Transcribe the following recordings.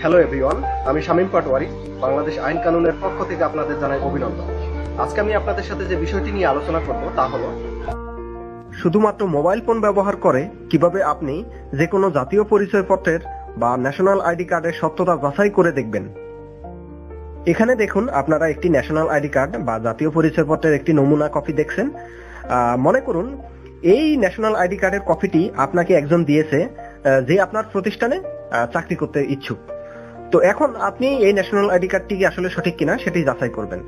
Hello everyone আমি শামীম পাটোয়ারি, বাংলাদেশ আইন কানুনের পক্ষ থেকে আপনাদের জানাই অভিনন্দন। আজকে আমি আপনাদের সাথে যে বিষয়টি নিয়ে আলোচনা করব, তা হলো শুধুমাত্র মোবাইল ফোন ব্যবহার করে কীভাবে আপনি যে কোনো জাতীয় পরিচয়পত্রের বা ন্যাশনাল আইডি কার্ডের সত্যতা যাচাই করে দেখবেন। এখানে দেখুন, আপনারা একটি ন্যাশনাল আইডি কার্ড বা জাতীয় পরিচয়পত্রের একটি নমুনা কপি দেখছেন। মনে করুন, এই ন্যাশনাল আইডি কার্ডের কপিটি আপনাকে একজন দিয়েছে যে আপনার প্রতিষ্ঠানে চাকরি করতে ইচ্ছুক। তো এখন আপনি এই ন্যাশনাল আইডি কার্ডটি কি আসলে সঠিক কিনা সেটি যাচাই করবেন।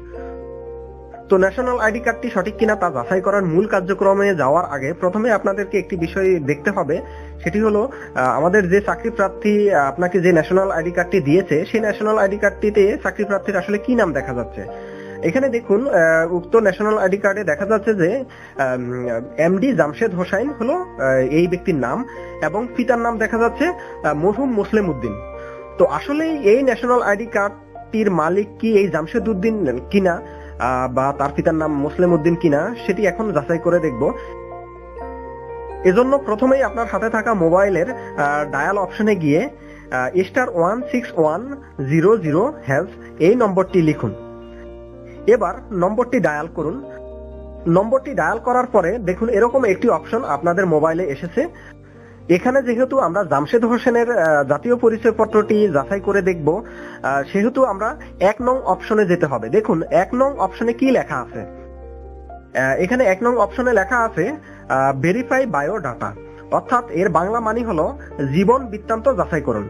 তো ন্যাশনাল আইডি কার্ডটি সঠিক কিনা তা যাচাই করার মূল কার্যক্রমে যাওয়ার আগে প্রথমে আপনাদেরকে একটি বিষয় দেখতে হবে। সেটি হলো আমাদের যে চাকরি প্রার্থী আপনাকে যে ন্যাশনাল আইডি কার্ডটি দিয়েছে, সেই ন্যাশনাল আইডি কার্ডটিতে চাকরি প্রার্থীর আসলে কি নাম দেখা যাচ্ছে? এখানে দেখুন উক্ত ন্যাশনাল আইডি কার্ডে দেখা যাচ্ছে যে এমডি জামশেদ হোসাইন হলো এই ব্যক্তির নাম এবং পিতার নাম দেখা যাচ্ছে মরহুম মুসলিম উদ্দিন। তো আসলে এই ন্যাশনাল আইডি কার্ডটির মালিক কি এই জামশেদ উদ্দিন কিনা বা তার পিতার নাম মুসলিম উদ্দিন কিনা, সেটি এখন যাচাই করে দেখব। এজন্য প্রথমেই আপনার হাতে থাকা মোবাইলের ডায়াল অপশনে গিয়ে star one six one zero zero hash এই নম্বরটি লিখুন। এবার নম্বরটি ডায়াল করুন। নম্বরটি ডায়াল করার পরে দেখুন এরকম একটি অপশন আপনাদের মোবাইলে এসেছে। এখানে যেহেতু আমরা জামশেদ হোসেনের জাতীয় পরিচয়পত্রটি যাচাই করে দেখব সেহেতু আমরা এক নং অপশনে যেতে হবে। দেখুন, এক নং অপশনে কি লেখা আছে? এখানে এক নং অপশনে লেখা আছে ভেরিফাই বায়োডাটা অর্থাৎ এর বাংলা মানি হলো জীবন বৃত্তান্ত যাচাই করুন।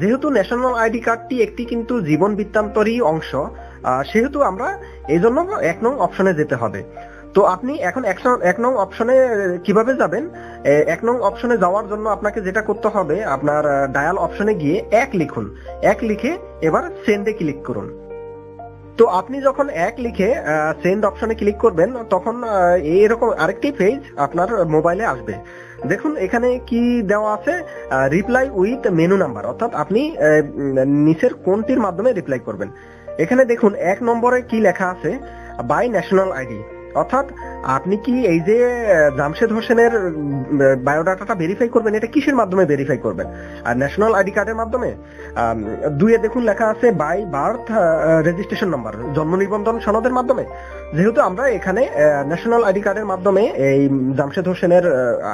যেহেতু ন্যাশনাল আইডি কার্ডটি একটি কিন্তু জীবন বৃত্তান্তরই অংশ সেহেতু আমরা এই জন্য এক নং অপশনে যেতে হবে। তো আপনি এখন এক নং- অপশনে কীভাবে যাবেন? এক নং অপশনে যাওয়ার জন্য আপনাকে যেটা করতে হবে, আপনার ডায়াল অপশনে গিয়ে এক লিখুন। এক লিখে এবার সেন্ডে ক্লিক করুন। তো আপনি যখন এক লিখে সেন্ড অপশনে ক্লিক করবেন, তখন এরকম আরেকটি পেজ আপনার মোবাইলে আসবে। দেখুন, এখানে কি দেওয়া আছে? রিপ্লাই উইথ মেনু নাম্বার অর্থাৎ আপনি নিচের কোনটির মাধ্যমে রিপ্লাই করবেন। এখানে দেখুন, এক নম্বরে কি লেখা আছে? বাই ন্যাশনাল আইডি অর্থাৎ আপনি কি এই যে জামশেদ হোসেনের বায়োডাটাটা ভেরিফাই করবেন, এটা কিসের মাধ্যমে ভেরিফাই করবেন? আর ন্যাশনাল আইডি কার্ডের মাধ্যমে? দুইয়ে দেখুন লেখা আছে বাই বার্থ রেজিস্ট্রেশন নাম্বার জন্ম নিবন্ধন সনদের মাধ্যমে। যেহেতু আমরা এখানে ন্যাশনাল আইডি কার্ডের মাধ্যমে এই জামশেদ হোসেনের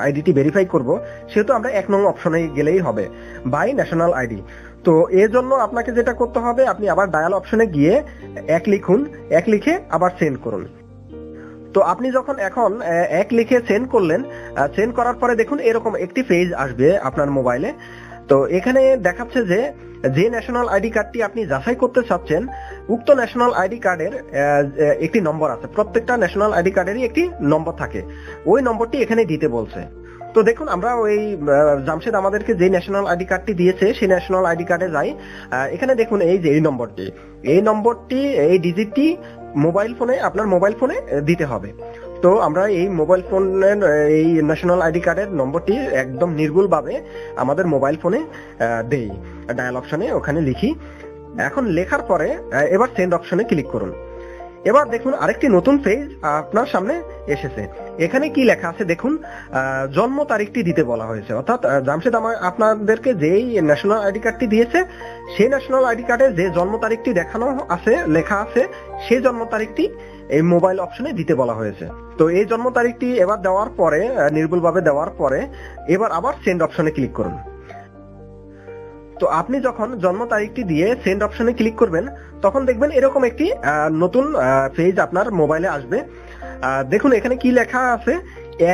আইডিটি ভেরিফাই করব, সেহেতু আমরা এক নং অপশনে গেলেই হবে। বাই ন্যাশনাল আইডি তো এর জন্য আপনাকে যেটা করতে হবে, আপনি আবার ডায়াল অপশনে গিয়ে এক লিখুন, এক লিখে আবার সেন্ড করুন। তো আপনি যখন এখন এক লিখে সেন্ড করলেন সেন্ড করার পরে দেখুন এরকম একটি পেজ আসবে আপনার মোবাইলে তো এখানে দেখাচ্ছে যে যে ন্যাশনাল আইডি কার্ডটি আপনি যাচাই করতে চাচ্ছেন, উক্ত ন্যাশনাল আইডি কার্ডের একটি নম্বর আছে। প্রত্যেকটা ন্যাশনাল আইডি কার্ডেরই একটি নম্বর থাকে। ওই নম্বরটি এখানে দিতে বলছে। তো দেখুন, আমরা ওই জামশেদ আমাদেরকে যে ন্যাশনাল আইডি কার্ডটি দিয়েছে, সেই ন্যাশনাল আইডি কার্ডে যাই। এখানে দেখুন এই যে, এই নম্বরটি। এই নম্বরটি, এই ডিজিটটি মোবাইল ফোনে আপনার মোবাইল ফোনে দিতে হবে। তো আমরা এই মোবাইল ফোনের এই ন্যাশনাল আইডি কার্ডের নম্বরটি একদম নির্ভুল ভাবে আমাদের মোবাইল ফোনে দেই। ডায়াল অপশনে ওখানে লিখি। এখন লেখার পরে এবার সেন্ড অপশনে ক্লিক করুন। এবার দেখুন আরেকটি নতুন পেজ আপনার সামনে এসেছে। এখানে কি লেখা আছে দেখুন জন্ম তারিখটি দিতে বলা হয়েছে। অর্থাৎ জামশেদ আমার আপনাদেরকে যেই ন্যাশনাল আইডি কার্ডটি দিয়েছে, সেই ন্যাশনাল আইডি কার্ডে যে জন্ম তারিখটি দেখানো আছে, লেখা আছে, সেই জন্ম তারিখটি এই মোবাইল অপশনে দিতে বলা হয়েছে। তো এই জন্ম তারিখটি এবার দেওয়ার পরে নির্ভুলভাবে দেওয়ার পরে, এবার আবার সেন্ড অপশনে ক্লিক করুন। তো আপনি যখন জন্ম তারিখটি দিয়ে সেন্ড অপশনে ক্লিক করবেন, তখন দেখবেন এরকম একটি নতুন পেজ আপনার মোবাইলে আসবে। দেখুন এখানে কি লেখা আছে?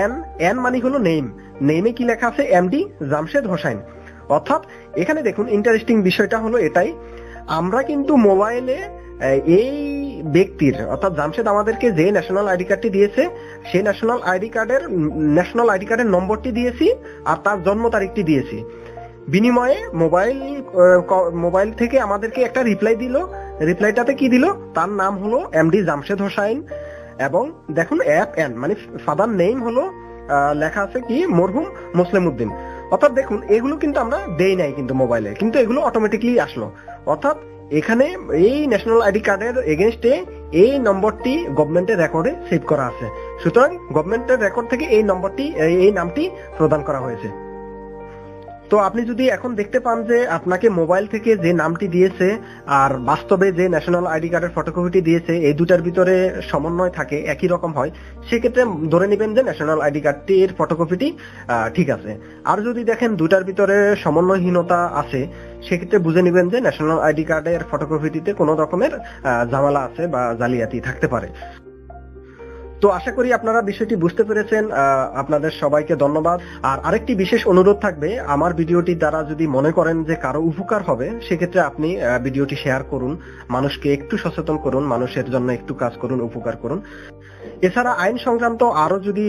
এন এন মানে হলো নেম নেমে কি লেখা আছে? এমডি জামশেদ হোসাইন অর্থাৎ এখানে দেখুন ইন্টারেস্টিং বিষয়টা হলো এটাই। আমরা কিন্তু মোবাইলে এই ব্যক্তির, অর্থাৎ জামশেদ আমাদেরকে যে ন্যাশনাল আইডি কার্ডটি দিয়েছে সেই ন্যাশনাল আইডি কার্ডের ন্যাশনাল আইডি কার্ডের নম্বরটি দিয়েছি আর তার জন্ম তারিখটি দিয়েছি। বিনিময়ে মোবাইল মোবাইল থেকে আমাদেরকে একটা রিপ্লাই দিল। রিপ্লাইটাতে কি দিল? তার নাম হলো এমডি জামশেদ হোসাইন এবং দেখুন অ্যাপ এন মানে ফাদার নেম হলো লেখা আছে কি? মরহুম মুসলিম উদ্দিন অর্থাৎ দেখুন, এগুলো কিন্তু আমরা দেই নাই কিন্তু মোবাইলে, কিন্তু এগুলো অটোমেটিকলি আসলো। অর্থাৎ এখানে এই ন্যাশনাল আইডি কার্ডের এগেনস্টে এই নম্বরটি গভর্নমেন্টের রেকর্ডে সেভ করা আছে। সুতরাং গভর্নমেন্টের রেকর্ড থেকে এই নম্বরটি এই নামটি প্রদান করা হয়েছে। তো আপনি যদি এখন দেখতে পান যে আপনাকে মোবাইল থেকে যে নামটি দিয়েছে আর বাস্তবে যে ন্যাশনাল আইডি কার্ডের ফটোকপিটি দিয়েছে, এই দুটার ভিতরে সমন্বয় থাকে, একই রকম হয়, সেক্ষেত্রে ধরে নেবেন যে ন্যাশনাল আইডি কার্ডটির ফটোকপিটি ঠিক আছে। আর যদি দেখেন দুটার ভিতরে সমন্বয়হীনতা আছে, সেক্ষেত্রে বুঝে নেবেন যে ন্যাশনাল আইডি কার্ডের ফটোকপিটিতে কোনো রকমের ঝামেলা আছে বা জালিয়াতি থাকতে পারে। তো আশা করি আপনারা বিষয়টি বুঝতে পেরেছেন আপনাদের সবাইকে ধন্যবাদ। আর আরেকটি বিশেষ অনুরোধ থাকবে, আমার ভিডিওটি দ্বারা যদি মনে করেন যে কারও উপকার হবে, সেক্ষেত্রে আপনি ভিডিওটি শেয়ার করুন, মানুষকে একটু সচেতন করুন, মানুষের জন্য একটু কাজ করুন, উপকার করুন। এছাড়া আইন সংক্রান্ত আরও যদি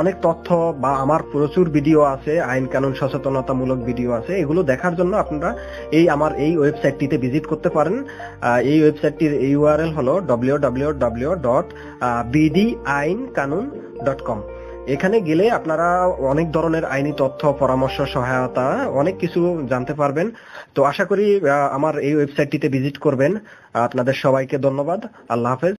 অনেক তথ্য বা আমার প্রচুর ভিডিও আছে, আইন কানুন সচেতনতামূলক ভিডিও আছে, এগুলো দেখার জন্য আপনারা এই আমার এই ওয়েবসাইটটিতে ভিজিট করতে পারেন। এই ওয়েবসাইটটির ইউআরএল হলো www.bdi ডট বিডি আইন কানুন ডট কম। এখানে গেলে আপনারা অনেক ধরনের আইনি তথ্য, পরামর্শ, সহায়তা, অনেক কিছু জানতে পারবেন। তো আশা করি আমার এই ওয়েবসাইটটিতে ভিজিট করবেন। আপনাদের সবাইকে ধন্যবাদ। আল্লাহ হাফেজ।